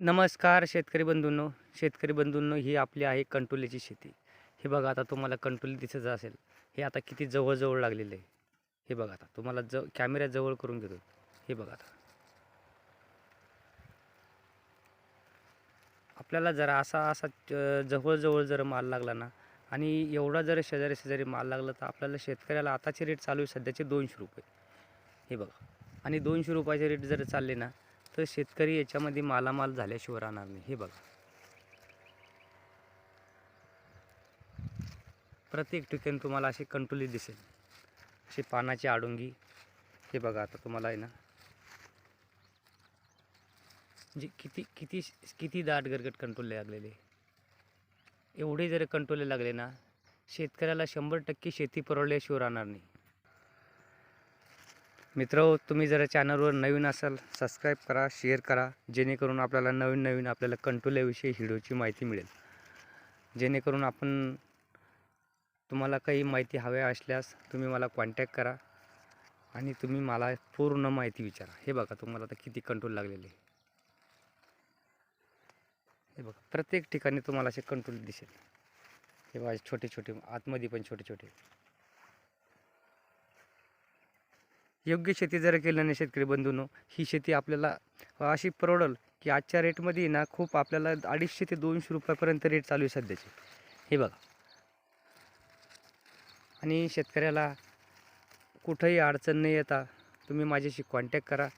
नमस्कार शेतकरी बंधूंनो. शेतकरी बंधूंनो ही आपली आहे कंटोलीची शेती. हे बघा आता तुम्हाला कंटोली दिसत असेल. हे आता किती जवळजवळ लागलेलं आहे. हे बघा आता तुम्हाला ज कॅमेऱ्या जवळ करून घेतो. हे बघा आता. आपल्याला जरा असा असा जवळजवळ जर माल लागला ना आणि एवढा जर शेजारी शेजारी माल लागला तर आपल्याला शेतकऱ्याला आताचे रेट चालू आहे सध्याचे दोनशे रुपये. हे बघा. आणि दोनशे रुपयाचे रेट जर चालले ना तर शेतकरी याच्यामध्ये मालामाल झाल्याशिवाय राहणार नाही. हे बघा. प्रत्येक ठिकाणी तुम्हाला अशी कंटोली दिसेल. अशी पानाची आडुंगी. हे बघा आता तुम्हाला आहे ना. जे किती किती किती दाट गरगट कंटोले लागलेले. एवढे जर कंटोले लागले ना शेतकऱ्याला शंभर टक्के शेती परवडल्याशिवाय राहणार नाही. मित्र तुम्ही जर चॅनलवर नवीन असाल सबस्क्राईब करा शेअर करा जेणेकरून आपल्याला नवीन नवीन आपल्याला कंटोल्याविषयी व्हिडिओची माहिती मिळेल. जेणेकरून आपण तुम्हाला काही माहिती हव्या असल्यास तुम्ही मला कॉन्टॅक्ट करा आणि तुम्ही मला पूर्ण माहिती विचारा. हे बघा तुम्हाला आता किती कंट्रोल लागलेले आहे. हे बघा प्रत्येक ठिकाणी तुम्हाला असे कंट्रोल दिसेल. हे बघा छोटे छोटे आतमध्ये पण छोटे छोटे योग्य शेती जर केलं नाही शेतकरी बंधूंनो ही शेती आपल्याला अशी परवडल की आजच्या रेटमध्ये ना खूप आपल्याला अडीचशे ते दोनशे रुपयापर्यंत रेट चालू आहे सध्याचे. हे बघा. आणि शेतकऱ्याला कुठंही अडचण नाही येता तुम्ही माझ्याशी कॉन्टॅक्ट करा.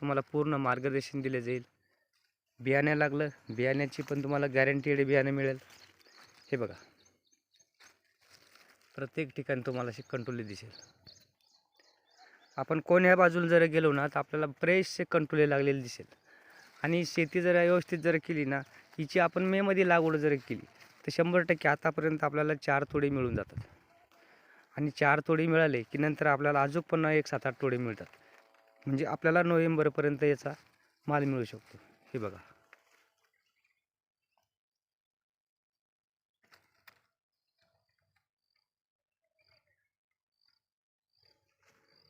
तुम्हाला पूर्ण मार्गदर्शन दिले जाईल. बियाण्या लागलं बियाण्याची पण तुम्हाला गॅरंटीड बियाणं मिळेल. हे बघा. प्रत्येक ठिकाणी तुम्हाला अशी कंट्रोली दिसेल. आपण कोण्या बाजूला जर गेलो ना तर आपल्याला फ्रेशचे कंट्रोले लागलेले दिसेल. आणि शेती जर व्यवस्थित जर केली ना हिची आपण मेमध्ये लागवड जर केली तर शंभर टक्के आतापर्यंत आपल्याला चार तोडे मिळून जातात. आणि चार तोडे मिळाले की नंतर आपल्याला अजून पण एक सात आठ तोडे मिळतात. म्हणजे आपल्याला नोव्हेंबरपर्यंत याचा माल मिळू शकतो. हे बघा.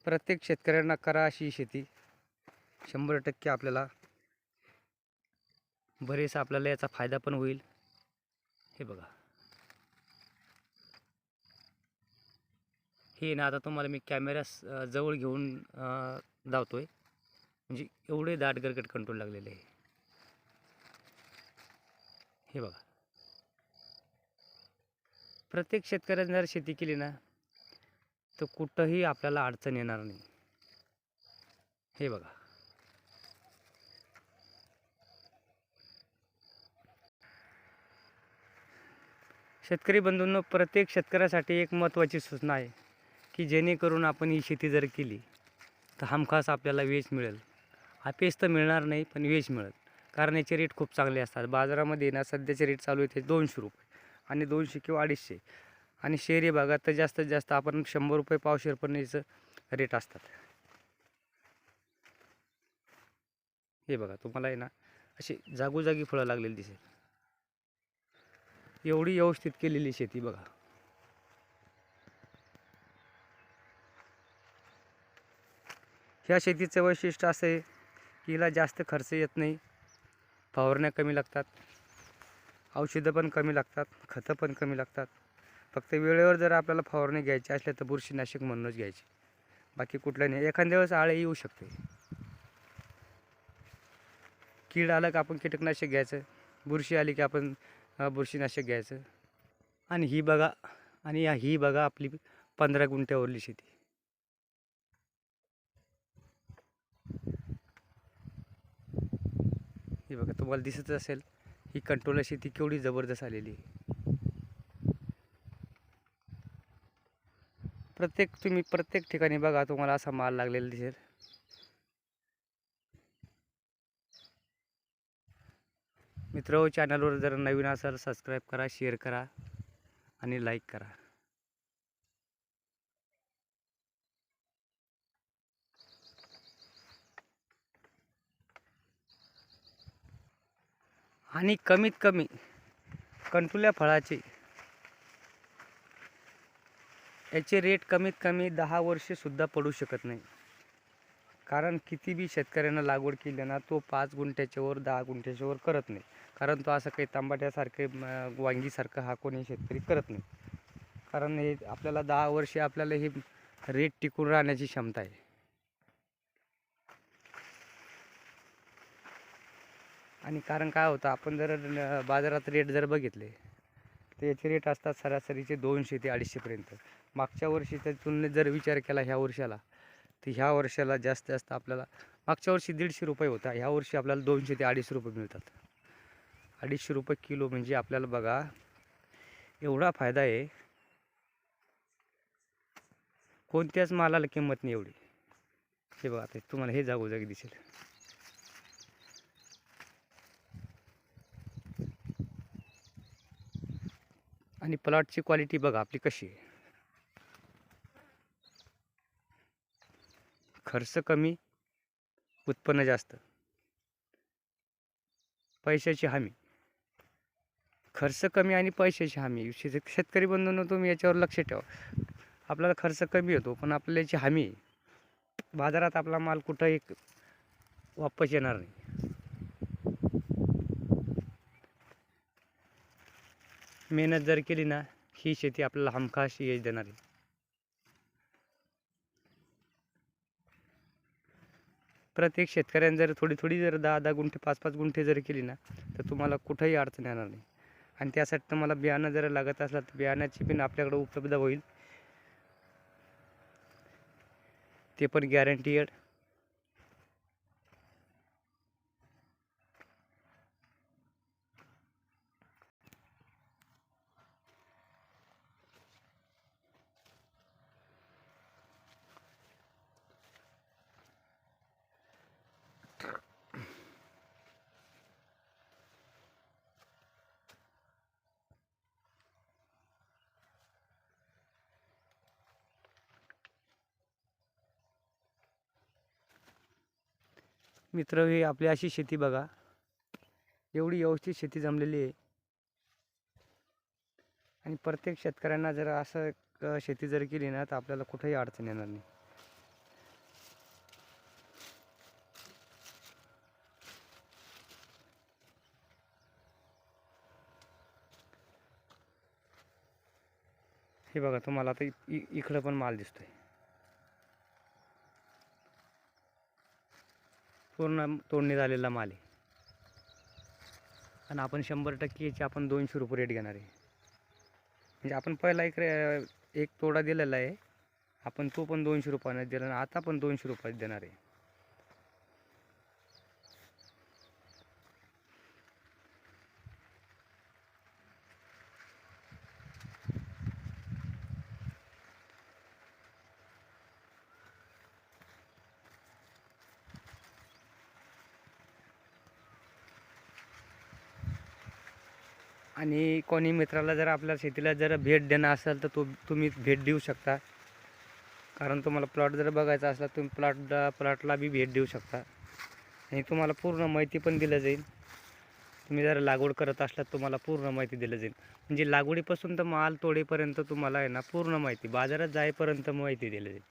प्रत्येक शेतकऱ्यांना करा अशी शेती. शंभर टक्के आपल्याला बरेचसा आपल्याला याचा फायदा पण होईल. हे बघा. हे ना आता तुम्हाला मी कॅमेरास जवळ घेऊन धावतो आहे म्हणजे एवढे दाट गरगट कंट्रोल लागलेले आहे. हे बघा. प्रत्येक शेतकऱ्याने जर शेती केली ना तर कुठंही आपल्याला अडचण येणार नाही. हे बघा. शेतकरी बंधूंनो प्रत्येक शेतकऱ्यासाठी एक महत्त्वाची सूचना आहे की जेणेकरून आपण ही शेती जर केली तर हमखास आपल्याला वेज मिळेल. अपेस तर मिळणार नाही पण वेज मिळेल. कारण याचे रेट खूप चांगले असतात. बाजारामध्ये ना सध्याचे रेट चालू आहेत ते दोनशे रुपये आणि दोनशे किंवा अडीचशे. आणि शहरी भागात तर जास्तीत जास्त आपण शंभर रुपये पावशेर पण रेट असतात. हे बघा तुम्हाला आहे ना अशी जागोजागी फळं लागलेली दिसेल. एवढी व्यवस्थित केलेली शेती बघा. ह्या शेतीचं वैशिष्ट्य असं आहे की हिला जास्त खर्च येत नाही. फवारण्या कमी लागतात. औषधं पण कमी लागतात. खतं पण कमी लागतात. फक्त वेळेवर जर आपल्याला फवारणी घ्यायची असल्या तर बुरशीनाशक म्हणूनच घ्यायची. बाकी कुठलं नाही. एखाद्या वेळेस आळे येऊ शकते. कीड आलं का आपण कीटकनाशक घ्यायचं. बुरशी आली की आपण बुरशीनाशक घ्यायचं. आणि ही बघा आणि ही बघा आपली पंधरा गुंठ्यावरली शेती. ही बघा तुम्हाला दिसत असेल ही कंट्रोल शेती केवढी जबरदस्त आलेली आहे. प्रत्येक तुम्ही प्रत्येक ठिकाणी बघा तुम्हाला असा माल लागलेला दिसेल. मित्र चॅनलवर जर नवीन असाल सबस्क्राईब करा शेअर करा आणि लाईक करा. आणि कमीत कमी कंटुल्या फळाची याचे रेट कमीत कमी दहा वर्षेसुद्धा पडू शकत नाही. कारण किती बी शेतकऱ्यांना लागवड केली ना तो पाच गुंठ्याच्यावर दहा गुंठ्याच्यावर करत नाही. कारण तो असं काही तांबाट्यासारखे वांगीसारखं हा कोणी शेतकरी करत नाही. कारण हे आपल्याला दहा वर्षे आपल्याला हे रेट टिकून राहण्याची क्षमता आहे. आणि कारण काय होतं आपण जर बाजारात रेट जर बघितले तर याचे रेट असतात सरासरीचे दोनशे ते अडीचशेपर्यंत मागच्या वर्षीच्या तुलनेत जर विचार केला ह्या वर्षाला तर ह्या वर्षाला जास्त जास्त आपल्याला मागच्या वर्षी दीडशे रुपये होता ह्या वर्षी आपल्याला दोनशे ते अडीचशे रुपये मिळतात. अडीचशे रुपये किलो म्हणजे आपल्याला बघा एवढा फायदा आहे. कोणत्याच मालाला किंमत नाही एवढी. हे बघा आता तुम्हाला हे जागोजागी दिसेल. आणि प्लॉटची क्वालिटी बघा आपली कशी आहे. खर्च कमी उत्पन्न जास्त. पैशाची हमी. खर्च कमी आणि पैशाची हमी. शेत- शेतकरी बंधूंनो तुम्ही याच्यावर लक्ष ठेवा. आपल्याला खर्च कमी येतो पण आपल्याला याची हमी आहे. बाजारात आपला माल कुठं एक वापस येणार नाही. मेहनत जर केली ना ही शेती आपल्याला हमखास यश देणार आहे. प्रत्येक शेतकऱ्याने जर थोडी थोडी जर दहा दहा गुंठे पाच पाच गुंठे जर केली ना तर तुम्हाला कुठंही अडचण येणार नाही. आणि त्यासाठी तुम्हाला बियाणं जर लागत असलं तर बियाण्याची पण आपल्याकडं उपलब्ध होईल. ते पण गॅरंटीड मित्र ही आपली अशी शेती बघा. एवढी व्यवस्थित शेती जमलेली आहे. आणि प्रत्येक शेतकऱ्यांना जर असं शेती जर केली ना तर आपल्याला कुठेही अडचण येणार नाही. हे बघा तुम्हाला आता इ- इकडं पण माल दिसतोय. पूर्ण तोडणी झालेला माल आहे. आणि आपण शंभर टक्के आपण दोनशे रुपये रेट घेणार आहे. म्हणजे आपण पहिला एक रे- एक तोडा दिलेला आहे. आपण तो पण दोनशे रुपयानं दिला आणि आता पण दोनशे रुपयात देणार आहे. आणि कोणी मित्राला जर आपल्या शेतीला जर भेट देणं असेल तर तो तुम्ही भेट देऊ शकता. कारण तुम्हाला प्लॉट जर बघायचा असला तुम्ही प्लॉट प्लॉटला बी भेट देऊ शकता. आणि तुम्हाला पूर्ण माहिती पण दिलं जाईल. तुम्ही जर लागवड करत असलात तुम्हाला पूर्ण माहिती दिलं जाईल. म्हणजे लागवडीपासून तर माल तोडेपर्यंत तुम्हाला आहे ना पूर्ण माहिती. बाजारात जाईपर्यंत माहिती दिली जाईल.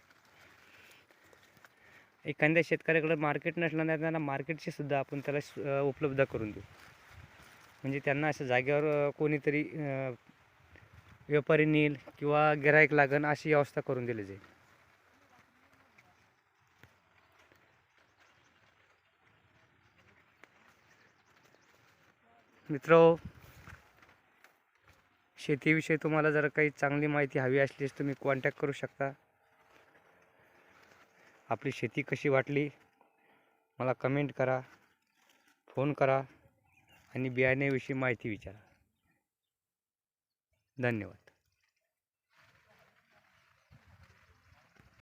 एखाद्या शेतकऱ्याकडे मार्केट नसलं तर त्यांना मार्केटची सुद्धा आपण त्याला उपलब्ध करून देऊ. म्हणजे त्यांना अशा जागेवर कोणीतरी व्यापारी नेईल किंवा गिराईक लागन अशी व्यवस्था करून दिली जाईल. मित्र शेतीविषयी तुम्हाला जर काही चांगली माहिती हवी असलीस तुम्ही कॉन्टॅक्ट करू शकता. आपली शेती कशी वाटली मला कमेंट करा फोन करा. आणि बियाण्याविषयी माहिती विचारा. धन्यवाद.